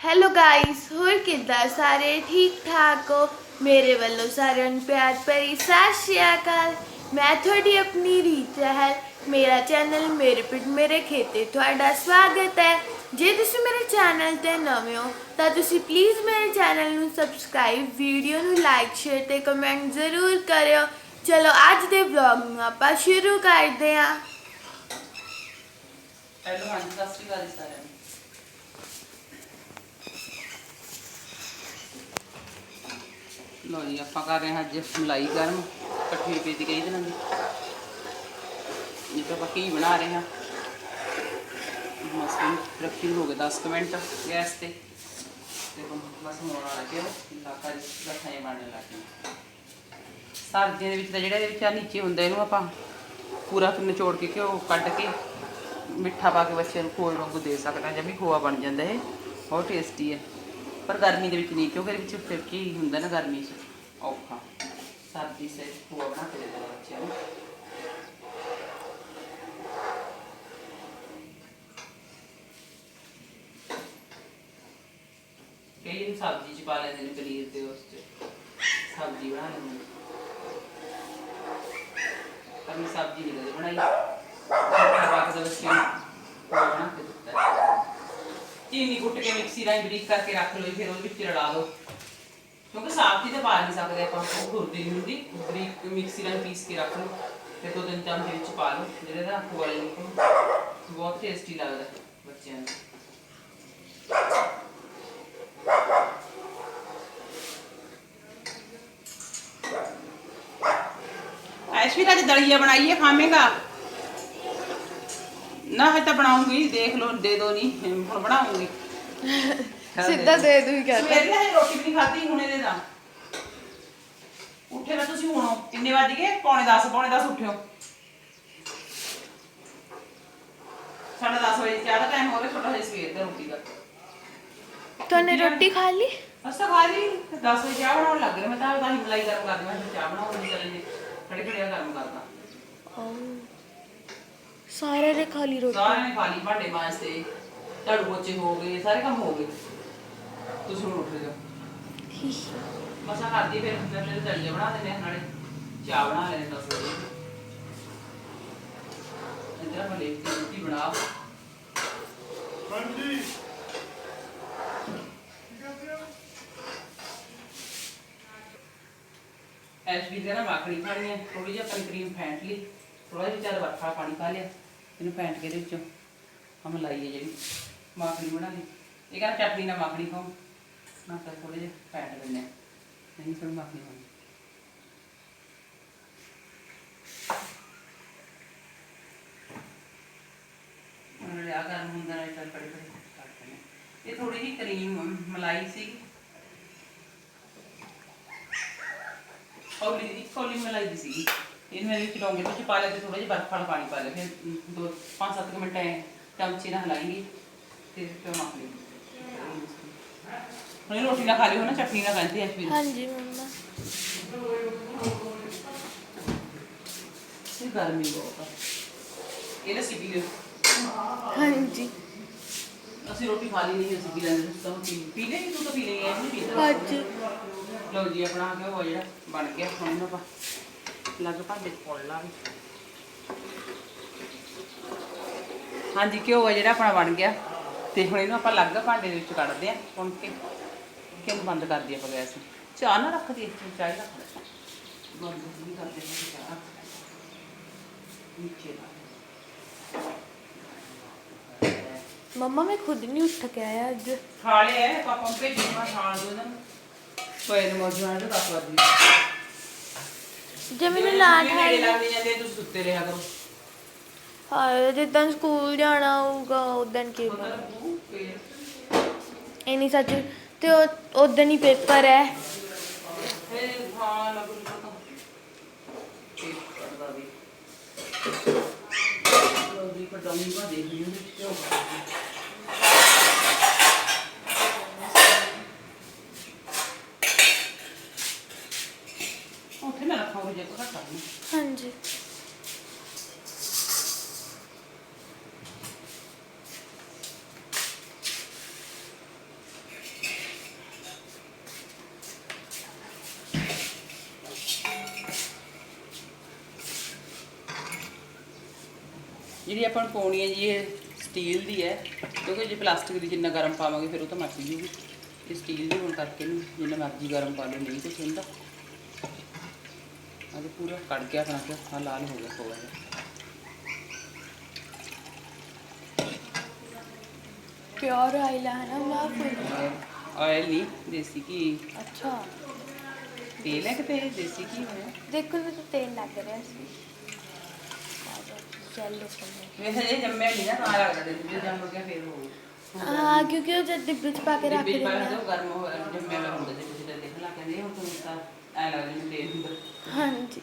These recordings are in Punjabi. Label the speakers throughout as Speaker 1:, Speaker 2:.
Speaker 1: ਹੈਲੋ ਗਾਇਸ ਹੋਰ ਕਿੱਦਾਂ? ਸਾਰੇ ਠੀਕ ਠਾਕ ਹੋ? ਮੇਰੇ ਵੱਲੋਂ ਸਾਰਿਆਂ ਨੂੰ ਪਿਆਰ ਭਰੀ ਸਤਿ ਸ਼੍ਰੀ ਅਕਾਲ। ਮੈਂ ਤੁਹਾਡੀ ਆਪਣੀ ਰੀਤ ਹੈ ਮੇਰਾ ਚੈਨਲ ਮੇਰੇ ਪਿੰਡ, ਮੇਰੇ ਖੇਤੇ ਤੁਹਾਡਾ ਸਵਾਗਤ ਹੈ। ਜੇ ਤੁਸੀਂ ਮੇਰੇ ਚੈਨਲ ਤੇ ਨਵੇਂ ਹੋ, ਤਾਂ ਤੁਸੀਂ ਪਲੀਜ਼ ਮੇਰੇ ਚੈਨਲ ਨੂੰ ਸਬਸਕ੍ਰਾਈਬ ਵੀਡੀਓ ਨੂੰ ਲਾਈਕ ਸ਼ੇਅਰ ਤੇ ਕਮੈਂਟ ਜ਼ਰੂਰ ਕਰਿਓ। ਚਲੋ, ਅੱਜ ਦੇ ਵਲੌਗ ਨੂੰ ਆਪਾਂ ਸ਼ੁਰੂ ਕਰਦੇ ਹਾਂ।
Speaker 2: ਹੈਲੋ ਹਾਂਜੀ, ਸਤਿ ਸ਼੍ਰੀ ਅਕਾਲ ਸਾਰਿਆਂ ਨੂੰ। ਲੋ ਜੀ, ਆਪਾਂ ਕਰ ਰਹੇ ਹਾਂ ਅੱਜ ਮਲਾਈ ਗਰਮ, ਇਕੱਠੀ ਰੁਪਏ ਦੀ ਕਈ ਦਿਨਾਂ ਦੀ। ਇਹ ਤਾਂ ਆਪਾਂ ਕੀ ਬਣਾ ਰਹੇ ਹਾਂ। ਮਸਲੀ ਰੱਖੀ ਹੋ ਗਏ 10 ਕੁ ਮਿੰਟ ਗੈਸ ਤੇ। ਤੇ ਬਸ ਹੋਣ ਵਾਲਾ ਕਿ ਇਲਾਕਾ ਜਿਹਾ ਖਾਏ ਬਣਨ ਲੱਗ ਗਿਆ ਸਰਦੀਆਂ ਦੇ ਵਿੱਚ ਤਾਂ ਜਿਹੜਾ ਇਹਦੇ ਵਿੱਚ ਆ ਨੀਚੇ ਹੁੰਦਾ, ਇਹਨੂੰ ਆਪਾਂ ਪੂਰਾ ਫਿਰ ਨਿਚੋੜ ਕੇ ਘਿਓ ਕੱਢ ਕੇ ਮਿੱਠਾ ਪਾ ਕੇ ਬੱਚਿਆਂ ਨੂੰ ਕੋਲ ਵਾਂਗੂ ਦੇ ਸਕਦੇ ਹਾਂ ਵੀ ਖੋਆ ਬਣ ਜਾਂਦਾ ਇਹ। ਬਹੁਤ ਟੇਸਟੀ ਹੈ। ਪਰ ਗਰਮੀ ਦੇ ਵਿੱਚ ਨਹੀਂ, ਕਿਉਂਕਿ ਇਹਦੇ ਵਿੱਚ ਫਿਰ ਹੁੰਦਾ ਨਾ ਗਰਮੀ 'ਚ? ਔਖਾ। ਸਰਦੀ ਸੇ ਖੋਆ ਬਣਾ ਕੇ ਦੇ ਦੇਣਾ ਬੱਚਿਆਂ ਨੂੰ। ਕਈ ਨੂੰ ਸਬਜ਼ੀ ਚ ਪਾ ਲੈਂਦੇ ਨੇ ਪਨੀਰ ਦੇ ਉਸ ਚ। ਸਬਜ਼ੀ ਬਣਾ ਲੈਂਦੇ ਨੇ। ਪਰ ਮੈਂ ਸਬਜ਼ੀ ਨਹੀਂ ਕਦੇ ਬਣਾਈ। ਮਿੱਠਾ ਪਾ ਬੱਚਿਆਂ ਨੂੰ ਖੋਆ ਬਣਾ ਕੇ ਦਿੱਤਾ। ਚੀਨੀ ਕੁੱਟ ਕੇ ਮਿਕਸੀ ਰਾਹੀਂ ਬਰੀਕ ਕਰਕੇ ਰੱਖ ਲਓ ਜੀ, ਫਿਰ ਉਹਦੇ ਵਿੱਚ ਰਲਾ ਲਓ। ਕਿਉਂਕਿ ਸਾਫ਼ ਤਾਂ ਪਾ ਨਹੀਂ ਸਕਦੇ ਆਪਾਂ ਉਹ ਗੁਰਦੀ ਨਹੀਂ ਹੁੰਦੀ ਬਰੀਕ ਮਿਕਸੀ ਰਾਹੀਂ ਪੀਸ ਕੇ ਰੱਖ ਲਓ ਤੇ ਦੋ ਤਿੰਨ ਚਮਚੇ ਵਿੱਚ ਪਾ ਲਓ ਜਿਹੜੇ ਦਾ ਖੋਆ ਬਹੁਤ ਟੇਸਟੀ ਲੱਗਦਾ ਬੱਚਿਆਂ ਨੂੰ। ਐਸ਼ਵੀਰਾ ਅੱਜ ਦਲੀਆ ਬਣਾਈਏ ਖਾਵੇਂਗਾ? ਨਾ ਹੈ ਤਾਂ ਬਣਾਉਂਗੀ ਦੇਖ ਲਓ ਦੇ ਦੋ ਨਹੀਂ ਹੁਣ ਬਣਾਉਂਗੀ।
Speaker 1: ਸਿੱਧਾ ਦੇ ਦੂੰ ਕਹਿੰਦਾ
Speaker 2: ਸਵੇਰੇ ਹਜੇ ਰੋਟੀ ਵੀ ਨਹੀਂ ਖਾਧੀ ਹੁਣੇ ਦੇ ਦਾ ਉੱਠੇ ਨਾ ਤੁਸੀਂ ਹੁਣ ਕਿੰਨੇ ਵੱਜ ਗਏ? ਪੌਣੇ 10 ਪੌਣੇ 10 ਉੱਠਿਓ। ਸਾਡਾ 10 ਵਜੇ ਚਾਹ ਦਾ ਟਾਈਮ ਹੋ ਰਿਹਾ ਛੋਟਾ ਜਿਹਾ ਸਵੇਰ ਦਾ ਰੋਟੀ ਦਾ।
Speaker 1: ਤੁਹਾਨੇ ਰੋਟੀ ਖਾ ਲਈ?
Speaker 2: ਅਸਾਂ ਖਾ ਲਈ। 10 ਵਜੇ ਚਾਹ ਬਣਾਉਣ ਲੱਗ ਗਏ। ਮੈਂ ਤਾਂ ਤਾਂ ਹੀ ਮਲਾਈ ਗਰਮ ਕਰਦੀ ਮੈਂ ਕਿਹਾ ਚਾਹ ਬਣਾਉਣ ਦੀ ਚੱਲਣੇ ਖੜੇ ਖੜੇ ਗਰਮ ਕਰਦਾ।
Speaker 1: ਸਾਰੇ ਦੇ ਖਾ ਲਈ ਰੋਟੀ।
Speaker 2: ਸਾਰਿਆਂ ਨੇ ਖਾ ਲਈ ਭਾਂਡੇ ਮਾਂਜਤੇ। ਝਾੜੂ ਪੋਚੇ ਹੋ ਗਏ ਸਾਰੇ ਕੰਮ ਹੋ ਗਏ। ਤੁਸੀਂ ਹੁਣ ਉੱਠ ਜਾਓ। ਮਸਾ ਕਰਦੀ ਫਿਰ ਮੈਂ ਫਿਰ ਦਲੀਆ ਬਣਾ ਦਿੰਦੇ ਨਾਲੇ ਚਾਹ ਬਣਾ ਲੈਣੇ 10 ਵਜੇ ਇੰਦਰਾ ਮਲੇ ਰੋਟੀ ਬਣਾ। ਐਸ਼ ਵੀ ਜਰਾ ਮਾਖਣੀ ਖਾਣੀ ਹੈ ਥੋੜੀ ਜਿਹੀ ਆਪਣੀ ਕਰੀਮ ਫੈਂਟ ਲਈ ਥੋੜਾ ਜਿਹਾ ਵੱਖਰਾ ਪਾਣੀ ਪਾ ਲਿਆ ਇਹਨੂੰ ਫੈਂਟ ਕੇ ਵਿੱਚੋਂ ਹਮ ਜਿਹੜੀ। ਮਾਖਣੀ ਬਣਾ ਲਈ। ਇਹ ਕਹਿੰਦਾ ਚਟਨੀ ਨਾਲ ਮਾਖਣੀ ਖਾਓ। ਨਾ ਤਾਂ ਥੋੜੇ ਜਿਹੇ ਫੈਂਟ ਦਿੰਦੇ ਹਾਂ ਨਹੀਂ ਥੋੜੀ ਮਾਖਣੀ ਖਾਣੀ ਉਹਨਾਂ ਲਿਆ ਗਰਮ ਹੁੰਦਾ ਨਾ ਚੱਲ ਪੜੇ ਪੜੇ ਕੱਟ ਦਿੰਦੇ ਇਹ ਥੋੜੀ ਜਿਹੀ ਕਰੀਮ, ਮਲਾਈ ਸੀ ਕੌਲੀ ਦੀ ਕੌਲੀ ਮਲਾਈ ਦੀ ਸੀ ਇਹਨੂੰ ਇਹਦੇ ਵਿੱਚ ਡੋਂਗੇ ਵਿੱਚ ਪਾ ਲਿਆ ਤੇ ਥੋੜਾ ਜਿਹਾ ਬਰਫ ਵਾਲਾ ਪਾਣੀ ਪਾ ਲਿਆ। ਫਿਰ ਦੋ, ਪੰਜ ਸੱਤ ਕੁ ਮਿੰਟ ਐਂ ਚਮਚੇ ਨਾਲ ਹਿਲਾਏਂਗੇ। ਤੇ ਲਈ ਹੁਣ ਇਹ ਰੋਟੀ ਨਾਲ ਖਾ ਲਿਓ ਨਾ ਚਟਨੀ ਨਾਲ ਖਾਂਦੇ ਐ ਫਿਰ
Speaker 1: ਹਾਂਜੀ ਮੰਮਾ।
Speaker 2: ਇਹ ਗਰਮੀ ਬਹੁਤ ਆ। ਇਹ ਲੱਸੀ ਪੀ ਲਿਓ।
Speaker 1: ਹਾਂਜੀ।
Speaker 2: ਅਸੀਂ ਰੋਟੀ ਖਾ ਲਈ ਨਹੀਂ ਅਸੀਂ ਪੀ ਲੈਂਦੇ ਤੁਸੀਂ ਤਾਂ ਪੀ ਪੀ ਲਈ ਤੂੰ ਤਾਂ ਪੀ ਲਈ ਐ ਨਹੀਂ ਪੀਤਾ
Speaker 1: ਅੱਜ।
Speaker 2: ਲਓ ਜੀ ਆਪਣਾ ਕਿ ਉਹ ਜਿਹੜਾ ਬਣ ਗਿਆ ਹੁਣ ਇਹਨੂੰ ਆਪਾਂ ਲੱਗ ਭਾਂਡੇ ਚ ਪਾਉਣ ਲਾ ਵੀ ਹਾਂਜੀ ਘਿਓ ਆ ਜਿਹੜਾ ਆਪਣਾ ਬਣ ਗਿਆ। ਤੇ ਹੁਣ ਇਹਨੂੰ ਆਪਾਂ ਲੱਗ ਭਾਂਡੇ ਦੇ ਵਿੱਚ ਕੱਢਦੇ ਆ ਹੁਣ ਕਿ ਕਿ ਇਹਨੂੰ ਬੰਦ ਕਰ ਦਈਏ ਆਪਾਂ ਗੈਸ ਨੂੰ। ਚਾਹ ਨਾ ਰੱਖ ਦਈਏ ਇੱਥੇ ਚਾਹ ਹੀ ਰੱਖ ਦੇ ਬੰਦ ਨਹੀਂ ਕਰਦੇ ਹਾਂ ਚਾਹ। ਨੀਚੇ ਲਾ
Speaker 1: ਮੰਮਾ ਮੈਂ ਖੁਦ ਨਹੀਂ ਉੱਠ ਕੇ ਆਇਆ ਅੱਜ।
Speaker 2: ਖਾ ਲਿਆ ਹੈ, ਪਾਪਾ ਨੂੰ ਭੇਜੀ ਮੈਂ ਖਾਣ ਦੋ ਨਾ। ਕੋਈ ਨੂੰ ਹੈ ਤਾਂ ਕਰ ਦੀ
Speaker 1: ਜੇ ਮੈਨੂੰ ਨਾ
Speaker 2: ਨੇੜੇ
Speaker 1: ਠਾਈ
Speaker 2: ਲੱਗ ਜਾਂਦੇ ਤੁਸੀਂ ਸੁੱਤੇ ਰਿਹਾ ਕਰੋ।
Speaker 1: ਹਾਂ ਜਿੱਦਾਂ ਸਕੂਲ ਜਾਣਾ ਹੋਊਗਾ ਉਦੋਂ ਕੀ
Speaker 2: ਪਤਾ ਲੱਗੂ ਫੇਰ
Speaker 1: ਇਹ ਨਹੀਂ ਸੱਚ ਤੇ ਉਦੋਂ ਹੀ ਪੇਪਰ ਹੈ
Speaker 2: ਉੱਥੇ ਮੈਂ ਰੱਖਾਂਗੀ ਜੇ ਕੋਈ ਘੱਟ
Speaker 1: ਹਾਂਜੀ।
Speaker 2: ਜਿਹੜੀ ਆਪਾਂ ਨੂੰ ਪਾਉਣੀ ਹੈ ਜੀ ਇਹ ਸਟੀਲ ਦੀ ਹੈ। ਕਿਉਂਕਿ ਜੇ ਪਲਾਸਟਿਕ ਦੀ ਜਿੰਨਾ ਗਰਮ ਪਾਵਾਂਗੇ ਫਿਰ ਉਹ ਤਾਂ ਮੱਚ ਜੂਗੀ। ਇਹ ਸਟੀਲ ਦੀ ਹੋਣ ਕਰਕੇ ਨਹੀਂ ਜਿੰਨਾ ਮਰਜ਼ੀ ਗਰਮ ਪਾ ਲਓ ਨਹੀਂ ਕੁਛ ਹੁੰਦਾ ਆਹ ਪੂਰਾ ਕੱਢ ਕੇ ਆਪਣਾ ਤੇ ਆ ਲਾਲ ਹੋ ਗਿਆ ਥੋੜਾ ਜਿਹਾ।
Speaker 1: ਪਿਓਰ ਆਇਲ ਹੈ ਨਾ ਮਾਂ ਫੁੱਲ
Speaker 2: ਆਇਲ ਨਹੀਂ ਦੇਸੀ ਘੀ।
Speaker 1: ਅੱਛਾ।
Speaker 2: ਤੇਲ ਹੈ ਕਿ ਤੇ ਦੇਸੀ ਘੀ ਹੈ?
Speaker 1: ਦੇਖੋ ਤੇ ਤੇਲ ਲੱਗ ਰਿਹਾ ਸੀ। ਚਲੋ
Speaker 2: ਵੈਸੇ ਇਹ ਜੰਮਿਆ ਨਹੀਂ ਨਾ ਤਾਂ ਲੱਗਦਾ ਤੇ ਜੇ ਜੰਮ ਗਿਆ ਫਿਰ ਹੋ
Speaker 1: ਹਾਂ ਕਿਉਂਕਿ ਉਹ ਜਦ ਡਿੱਬੇ ਚ ਪਾ ਕੇ ਰੱਖ
Speaker 2: ਬਿਲ ਪਾ
Speaker 1: ਦਿੰਦੇ।
Speaker 2: ਕੇ ਗਰਮ ਹੋ ਜੰਮਿਆ ਹੋਇਆ ਹੁੰਦਾ ਜੇ ਤੁਸੀਂ ਤਾਂ ਦੇਖ ਲਾ ਕਹਿੰਦੇ ਹੁਣ ਤੁਹਾਨੂੰ ਤਾਂ ਐ ਲੱਗਦਾ ਜਿਵੇਂ ਤੇਲ ਹੁੰਦਾ।
Speaker 1: ਆ। ਹਾਂਜੀ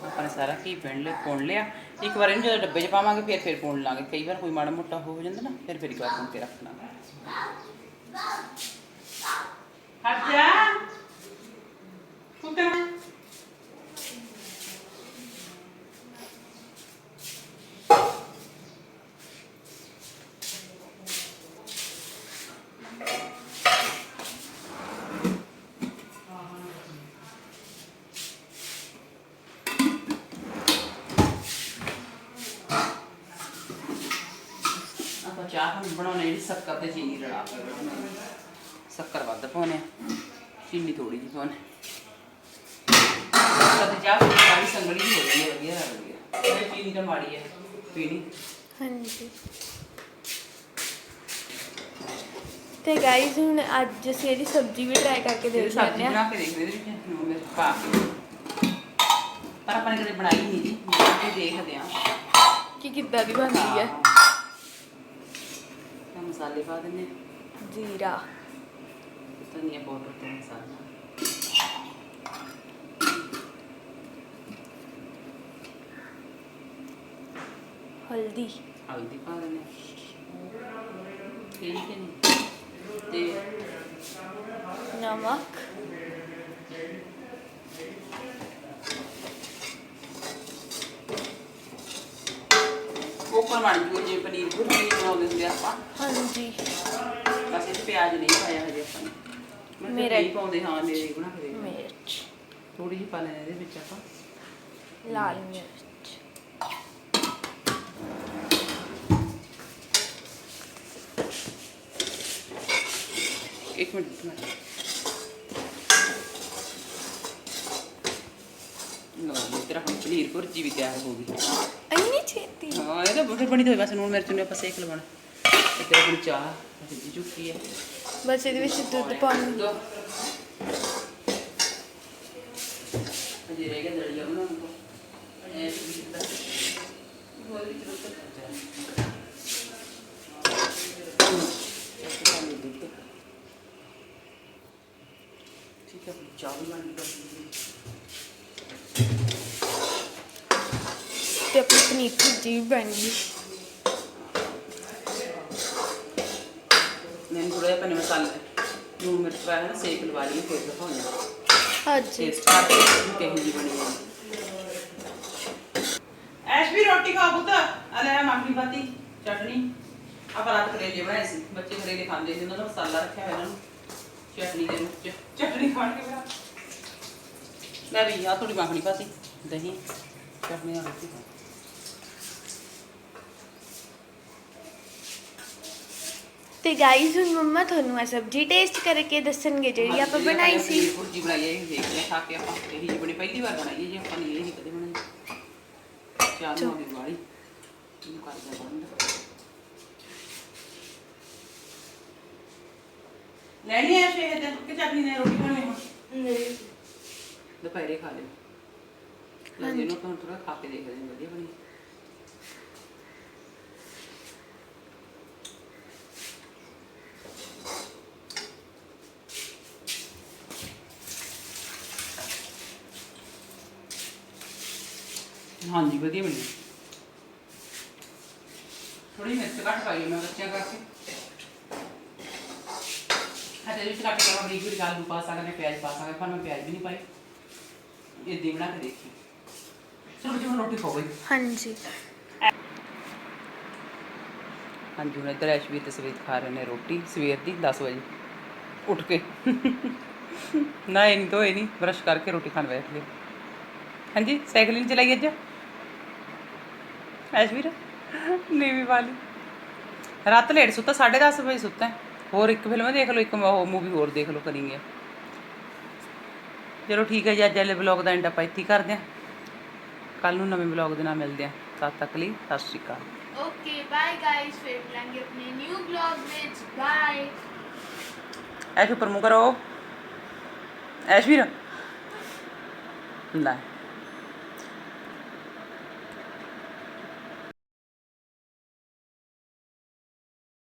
Speaker 2: ਆਪਾਂ ਨੇ ਸਾਰਾ ਘੀ ਪਿੰਡ ਲਿਆ ਪੁਣ ਲਿਆ। ਇੱਕ ਵਾਰ ਇਹਨੂੰ ਜਦੋਂ ਡੱਬੇ 'ਚ ਪਾਵਾਂਗੇ, ਫਿਰ ਫਿਰ ਪੁਣ ਲਾਂਗੇ। ਕਈ ਵਾਰ ਕੋਈ ਮਾੜਾ ਮੋਟਾ ਹੋ ਜਾਂਦਾ ਨਾ, ਫਿਰ ਫਿਰ ਇੱਕ ਵਾਰ ਪੁਣ ਕੇ ਰੱਖਣਾ ਹਟ ਜਾ। ਕੁੱਤੇ ਆਪਾਂ ਚਾਹ ਹੁਣ ਬਣਾਉਣੇ ਜਿਹੜੀ ਸ਼ੱਕਰ ਤੇ ਚੀਨੀ ਰਲਾ ਕੇ ਬਣਾਉਣੀ। ਸ਼ੱਕਰ ਵੱਧ ਪਾਉਣੇ ਚੀਨੀ ਥੋੜੀ ਜਿਹੀ ਪਾਉਣੇ। ਸ਼ੱਕਰ ਤੇ ਚਾਹ ਸਾਰੀ ਸੰਗਲੀ ਹੀ ਹੋ ਜਾਂਦੀ ਹੈ ਵਧੀਆ ਲੱਗਦੀ ਹੈ। ਇਹ ਚੀਨੀ ਤਾਂ ਮਾੜੀ ਹੈ ਪੀਣੀ।
Speaker 1: ਹਾਂਜੀ। ਤੇ ਗਾਈਜ਼ ਹੁਣ ਅੱਜ ਅਸੀਂ ਇਹਦੀ ਸਬਜ਼ੀ ਵੀ ਟਰਾਈ ਕਰਕੇ ਦੇਖ ਲੈਂਦੇ ਆ
Speaker 2: ਬਣਾ ਕੇ ਦੇਖਦੇ ਇਹਦੇ ਵਿੱਚ ਨੂਣ ਮਿਰਚ ਪਾ ਕੇ। ਪਰ ਆਪਾਂ ਨੇ ਕਦੇ ਬਣਾਈ ਨਹੀਂ ਜੀ ਦੇਖਦੇ ਆ
Speaker 1: ਕਿ ਕਿੱਦਾਂ ਦੀ ਬਣਦੀ ਹੈ।
Speaker 2: ਤਾਂ ਮਸਾਲੇ ਪਾ ਦਿੰਦੇ ਹਾਂ
Speaker 1: ਜ਼ੀਰਾ
Speaker 2: ਧਨੀਆ ਪਾਊਡਰ ਤੇ ਮਸਾਲਾ
Speaker 1: ਹਲਦੀ
Speaker 2: ਹਲਦੀ ਪਾ ਦਿੰਦੇ ਹਾਂ ਠੀਕ ਜੀ ਕੋਕਰ ਬਣ ਜੂਗਾ ਜਿਵੇਂ ਪਨੀਰ ਭੁਰਜੀ ਬਣਾਉਂਦੇ ਹੁੰਦੇ ਆਪਾਂ।
Speaker 1: ਹਾਂਜੀ।
Speaker 2: ਬਸ ਇਹ 'ਚ ਪਿਆਜ਼ ਨਹੀਂ ਪਾਇਆ ਹਜੇ ਆਪਾਂ ਨੇ। ਮੈਂ
Speaker 1: ਮੇਰਾ-
Speaker 2: ਮੇਰਾ ਹੀ ਪਾਉਂਦੇ? ਹਾਂ ਮੇਰੇ ਬਣਾ ਕੇ ਦੇਖ
Speaker 1: ਮਿਰਚ
Speaker 2: ਥੋੜੀ ਜਿਹੀ ਪਾ ਲੈਣੇ ਇਹਦੇ ਵਿੱਚ ਆਪਾਂ।
Speaker 1: ਲਾਲ ਮਿਰਚ।
Speaker 2: ਇੱਕ ਮਿੰਟ ਮਿੰਟ। ਲੋ ਜੀ ਤੇਰਾ ਹੁਣ ਪਨੀਰ ਭੁਰਜੀ ਵੀ ਤਿਆਰ ਹੋ ਗਈ।
Speaker 1: ਛੇਤੀ
Speaker 2: ਹਾਂ ਇਹ ਤਾਂ ਬੜੀ ਬਣੀ ਹੋਈ ਬਸ ਨੂਣ ਮਿਰਚ ਨੂੰ ਆਪਾਂ ਸੇਕ ਲਵਾਉਣਾ ਤੇ ਤੇਰਾ ਹੁਣ ਚਾਹ ਤਾਂ
Speaker 1: ਆਪਣੀ ਪਨੀਰ ਭੁਰਜੀ ਵੀ ਬਣ ਗਈ।
Speaker 2: ਮੈਂ ਥੋੜਾ ਜਿਹਾ ਪਨੇ ਮਸਾਲੇ ਨੂਣ ਮਿਰਚ ਪਾਇਆ ਨਾ ਸੇਕ ਲਵਾ ਲਈ ਫਿਰ ਦਿਖਾਉਂਦੇ
Speaker 1: ਹਾਂਜੀ।
Speaker 2: ਟੇਸਟ ਕਰਕੇ ਕਿਹੋ ਜੀ ਬਣੀ ਹੈ ਐਸ਼ ਵੀ ਰੋਟੀ ਖਾ ਪੁੱਤ। ਆ ਲੈ ਮੱਖਣੀ ਪਾਤੀ ਚਟਣੀ ਆਪਾਂ ਰਾਤ ਕਰੇਲੇ ਬਣਾਏ ਸੀ। ਬੱਚੇ ਕਰੇਲੇ ਖਾਂਦੇ ਸੀ ਉਹਨਾਂ ਦਾ ਮਸਾਲਾ ਰੱਖਿਆ ਹੋਇਆ ਇਹਨਾਂ ਨੂੰ। ਚਟਣੀ ਦੇ ਵਿੱਚ। ਚਟਣੀ ਖਾਣ ਕੇ ਬਣਾ। ਲੈ ਵੀ ਆ ਥੋੜੀ ਮੱਖਣੀ ਪਾਤੀ। ਦਹੀਂ ਚਟਣੀ ਨਾਲ ਰੋਟੀ ਖਾ।
Speaker 1: ਤੇ ਗਾਈਜ਼ ਹੁਣ ਮੰਮਾ ਤੁਹਾਨੂੰ ਇਹ ਸਬਜ਼ੀ ਟੇਸਟ ਕਰਕੇ ਦੱਸਣਗੇ ਜਿਹੜੀ ਆਪਾਂ ਬਣਾਈ ਸੀ।
Speaker 2: ਭੁਰਜੀ ਬਣਾਈ ਹੈ ਇਹ ਦੇਖ ਲਿਆ ਖਾ ਕੇ ਆਪਾਂ ਇਹੀ ਜਿਹੀ ਬਣੀ ਪਹਿਲੀ ਵਾਰ ਬਣਾਈ ਹੈ ਜੀ ਆਪਾਂ ਨੇ ਇਹ ਨਹੀਂ ਕਦੇ ਬਣਾਈ। ਚਾਹ ਨੂੰ ਹੋਣੀ ਵਾਲੀ ਇਹਨੂੰ ਕਰ ਦਿਆ ਬੰਦ। ਲੈਣੀ ਹੈ ਕਿ ਚਟਨੀ ਨਾਲ ਰੋਟੀ ਖਾਣੀ ਹੁਣ? ਦੁਪਹਿਰੇ ਖਾ ਲੈ ਜੀ ਇਹਨੂੰ ਆਪਾਂ ਥੋੜਾ ਖਾ ਕੇ ਦੇਖਦੇ ਹਾਂ ਵਧੀਆ ਬਣੀ। ਹਾਂਜੀ ਵਧੀਆ ਮਿਲੀ ਥੋੜੀ ਮਿਰਚ ਘੱਟ ਪਾਈ ਮੈਂ ਬੱਚਿਆਂ ਕਰਕੇ ਹਜੇ ਵਿੱਚ ਕੱਟ ਕੇ ਬਰੀਕ ਬਰੀਕ ਆਲੂ ਪਾ ਸਕਦੇ ਪਿਆਜ਼ ਪਾ ਸਕਦੇ ਪਰ ਮੈਂ ਪਿਆਜ਼ ਵੀ ਨਹੀਂ ਪਾਈ ਇਹ ਦੀ ਬਣਾ ਕੇ ਦੇਖੀ। ਚਲੋ ਜੀ ਹੁਣ ਰੋਟੀ ਖਾਓ ਬਈ।
Speaker 1: ਹਾਂਜੀ।
Speaker 2: ਹਾਂਜੀ ਹੁਣ ਇੱਧਰ ਐਸ਼ਵੀਰ ਤੇ ਸਵੇਤ ਖਾ ਰਹੇ ਨੇ ਰੋਟੀ ਸਵੇਰ ਦੀ 10 ਵਜੇ। ਉੱਠ ਕੇ। ਨਾ ਇਹ ਨਹੀਂ ਧੋਏ ਨਹੀਂ ਬਰਸ਼ ਕਰਕੇ ਰੋਟੀ ਖਾਣ ਬੈਠ ਗਏ। ਹਾਂਜੀ ਸਾਈਕਲ ਨਹੀਂ ਚਲਾਈ ਅੱਜ? ਐਸ਼ਵੀਰ? ਨਹੀਂ ਵੀ ਵਾਲੀ। ਰਾਤ ਲੇਟ ਸੁੱਤਾ 10:30 ਵਜੇ ਸੁੱਤਾ ਹੋਰ ਇੱਕ ਫਿਲਮ ਦੇਖ ਲਓ ਇੱਕ ਮੂਵੀ ਹੋਰ ਦੇਖ ਲਓ ਕਰੀਂਗੇ ਚਲੋ ਠੀਕ ਹੈ ਜੀ ਅੱਜ ਵਾਲੇ ਵਲੌਗ ਦਾ ਐਂਡ ਆਪਾਂ ਇੱਥੇ ਹੀ ਕਰਦੇ ਹਾਂ। ਕੱਲ ਨੂੰ ਨਵੇਂ ਵਲੌਗ ਦੇ ਨਾਲ ਮਿਲਦੇ ਹਾਂ। ਤਦ ਤੱਕ ਲਈ ਸਤਿ ਸ਼੍ਰੀ ਅਕਾਲ।
Speaker 1: ਓਕੇ ਬਾਏ ਗਾਇਸ ਫਿਰ ਮਿਲਾਂਗੇ ਆਪਣੇ ਨਿਊ ਬਲੌਗ ਵਿੱਚ। ਬਾਏ
Speaker 2: ਐਸ਼ ਉੱਪਰ ਮੂੰਹ ਕਰੋ। ਐਸ਼ਵੀਰ। ਲੈ।